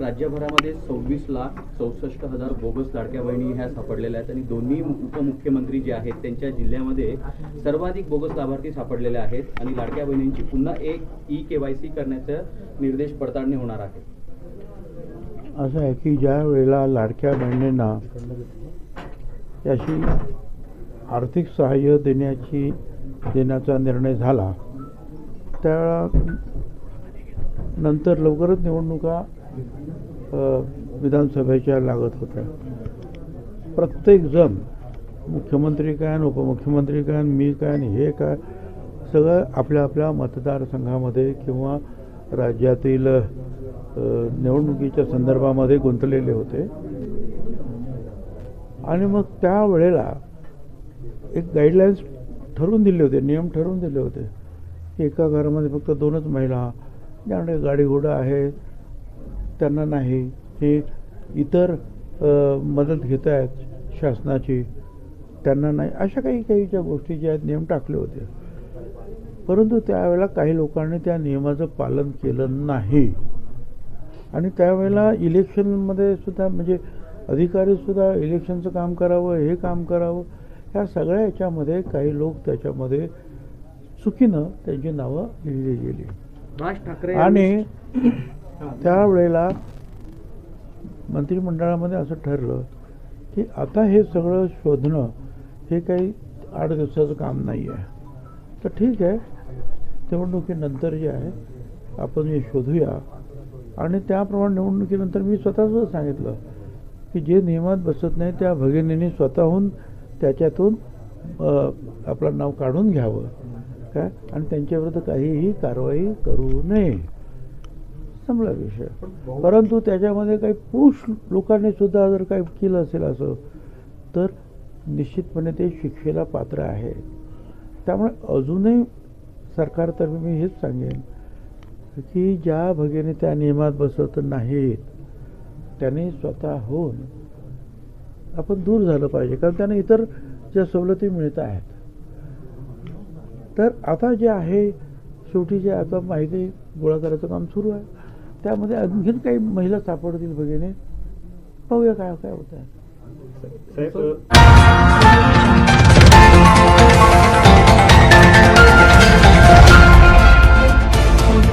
राज्यभरामध्ये सव्वीस लाख चौसष्ट हजार बोगस लाडक्या बहिणी ह्या सापडलेल्या आहेत आणि दोन्ही उपमुख्यमंत्री जे आहेत त्यांच्या जिल्ह्यामध्ये सर्वाधिक बोगस लाभार्थी सापडलेले आहेत आणि लाडक्या बहिणींची पुन्हा एक ई के वाय सी करण्याचा निर्देश पडताळणी होणार आहे. असं आहे की ज्या वेळेला लाडक्या बहिणींना त्याशी आर्थिक सहाय्य देण्याची देण्याचा निर्णय झाला त्या नंतर लवकरच निवडणुका विधानसभेच्या लागत होत्या. प्रत्येकजण मुख्यमंत्री काय आणि उपमुख्यमंत्री काय आणि मी काय आणि हे काय सगळं आपल्या आपल्या मतदारसंघामध्ये किंवा राज्यातील निवडणुकीच्या संदर्भामध्ये गुंतलेले होते. आणि मग त्या वेळेला एक गाईडलाईन्स ठरवून दिले होते नियम ठरवून दिले होते. की एका घरामध्ये फक्त दोनच महिला ज्यामुळे गाडी घोडा आहे त्यांना नाही. हे इतर मदत घेत आहेत शासनाची. त्यांना नाही. अशा काही काही ज्या गोष्टी ज्या आहेत नियम टाकले होते. परंतु त्यावेळेला काही लोकांनी त्या नियमाचं पालन केलं नाही. आणि त्यावेळेला इलेक्शनमध्ये सुद्धा म्हणजे अधिकारीसुद्धा इलेक्शनचं काम करावं हे काम करावं ह्या सगळ्या याच्यामध्ये काही लोक त्याच्यामध्ये चुकीनं त्यांची नावं लिहिली गेली. राज ठाकरे आणि त्यावेळेला मंत्रिमंडळामध्ये असं ठरलं की आता हे सगळं शोधणं हे काही आठ दिवसाचं काम नाही आहे. तर ठीक आहे. निवडणुकीनंतर जे आहे आपण हे शोधूया. आणि त्याप्रमाणे निवडणुकीनंतर मी स्वतःच सांगितलं की जे नियमात बसत नाही त्या भगिनींनी स्वतःहून त्याच्यातून आपलं नाव काढून घ्यावं. काय? आणि त्यांच्याविरुद्ध काहीही कारवाई करू नये. संपला विषय. परंतु त्याच्यामध्ये काही पुरुष लोकांनी सुद्धा जर काही केलं असेल असं तर निश्चितपणे ते शिक्षेला पात्र आहे. त्यामुळे अजूनही सरकारतर्फे मी हेच सांगेन की ज्या भगिनी त्या नियमात बसत नाहीत त्यांनी स्वतःहून आपण दूर झालं पाहिजे कारण त्यांना इतर ज्या सवलती मिळत आहेत. तर आता जे आहे शेवटी जे आता माहिती गोळा करायचं काम सुरू आहे. त्यामध्ये आणखीन काही महिला सापडतील भगिनी. पाहूया काय काय होत आहे